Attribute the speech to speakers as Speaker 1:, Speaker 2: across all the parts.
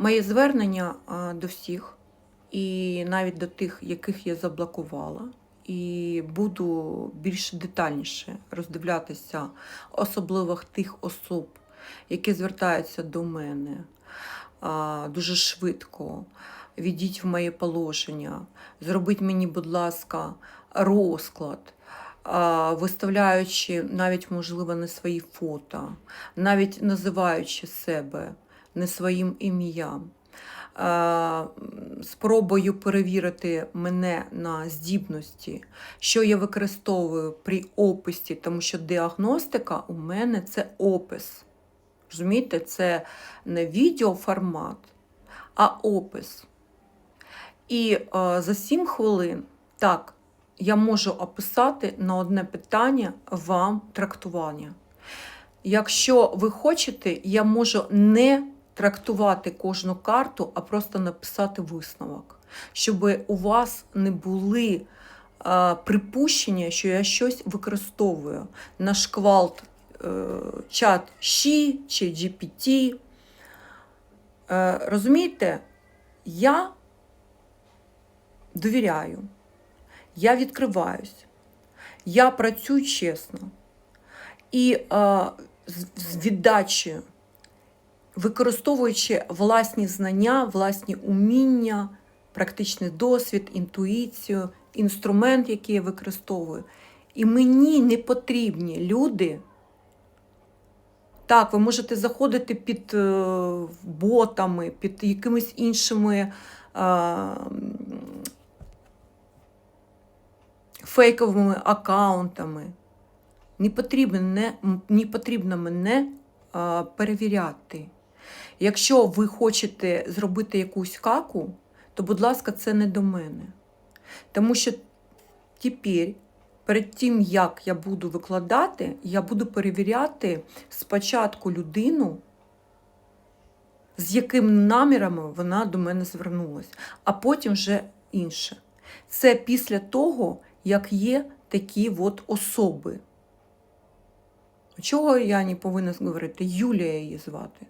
Speaker 1: Моє звернення до всіх, і навіть до тих, яких я заблокувала, і буду більш детальніше роздивлятися особливо тих особ, які звертаються до мене дуже швидко. Відіть в моє положення, зробіть мені, будь ласка, розклад, виставляючи навіть, можливо, не свої фото, навіть називаючи себе не своїм ім'ям. Е, Спробую перевірити мене на здібності, що я використовую при описі, тому що діагностика у мене це опис. Розумієте, це не відеоформат, а опис. І е, за 7 хвилин, так, я можу описати на одне питання вам трактування. Якщо ви хочете, я можу не трактувати кожну карту, а просто написати висновок, щоб у вас не були е, припущення, що я щось використовую. На шквалт е, чат Ші чи GPT. Е, розумієте, я довіряю, я відкриваюсь, я працюю чесно. І з віддачею, використовуючи власні знання, власні уміння, практичний досвід, інтуїцію, інструмент, який я використовую. І мені не потрібні люди. Так, ви можете заходити під е, ботами, під якимись іншими е, фейковими аккаунтами. Не потрібно, не, не потрібно мене а, перевіряти. Якщо ви хочете зробити якусь каку, то, будь ласка, це не до мене. Тому що тепер, перед тим, як я буду викладати, я буду перевіряти спочатку людину, з якими намірами вона до мене звернулася, а потім вже інше. Це після того, як є такі от особи. Чого я не повинна говорити? Юлія її звати.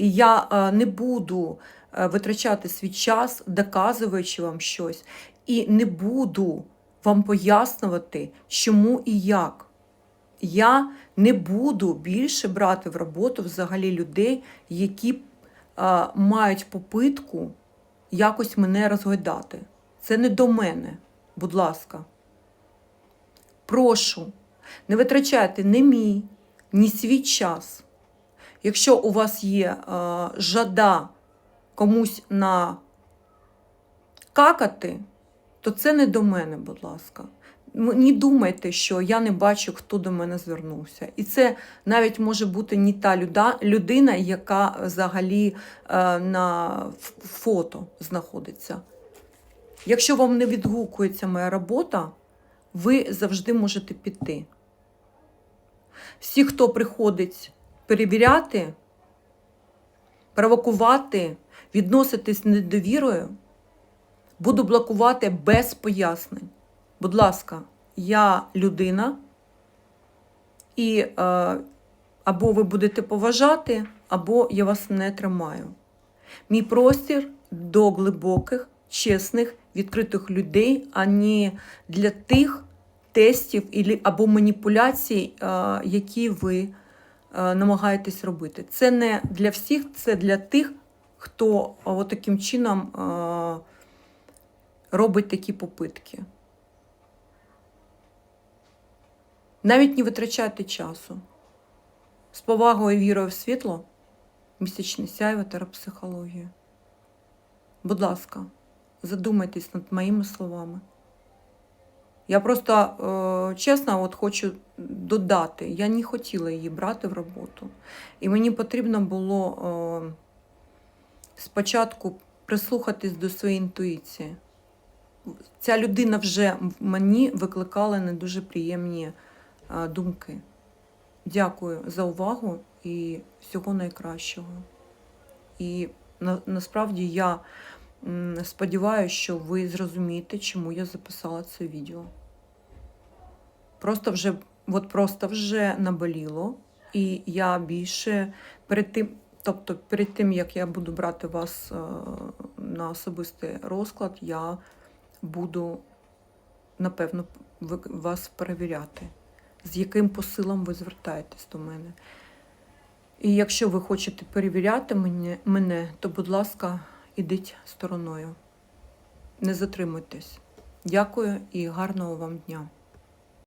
Speaker 1: І я е, не буду е, витрачати свій час, доказуючи вам щось, і не буду вам пояснювати, чому і як. Я не буду більше брати в роботу взагалі людей, які е, мають попитку якось мене розгойдати. Це не до мене, будь ласка. Прошу, не витрачайте ні мій, ні свій час. Якщо у вас є е, жада комусь на какати, то це не до мене, будь ласка. Не думайте, що я не бачу, хто до мене звернувся. І це навіть може бути не та людина, яка взагалі е, на фото знаходиться. Якщо вам не відгукується моя робота, ви завжди можете піти. Всі, хто приходить перевіряти, провокувати, відноситись з недовірою, буду блокувати без пояснень. Будь ласка, я людина, і е, або ви будете поважати, або я вас не тримаю. Мій простір до глибоких, чесних, відкритих людей, а не для тих тестів або маніпуляцій, е, які ви намагаєтесь робити. Це не для всіх, це для тих, хто е, таким чином е, робить такі попитки. Навіть не витрачайте часу. З повагою і вірою в світло, місячне сяйво терапсихологія. Будь ласка, задумайтесь над моїми словами. Я просто е, чесно от хочу додати, я не хотіла її брати в роботу. І мені потрібно було е, спочатку прислухатись до своєї інтуїції. Ця людина вже мені викликала не дуже приємні е, думки. Дякую за увагу і всього найкращого. І на, насправді я сподіваюся, що ви зрозумієте, чому я записала це відео. Просто вже, от просто вже наболіло, і я більше перед тим, Тобто, перед тим як я буду брати вас е, на особистий розклад, я буду напевно вас перевіряти, з яким посилом ви звертаєтесь до мене. І якщо ви хочете перевіряти мене, мене то, будь ласка, ідіть стороною. Не затримуйтесь. Дякую і гарного вам дня.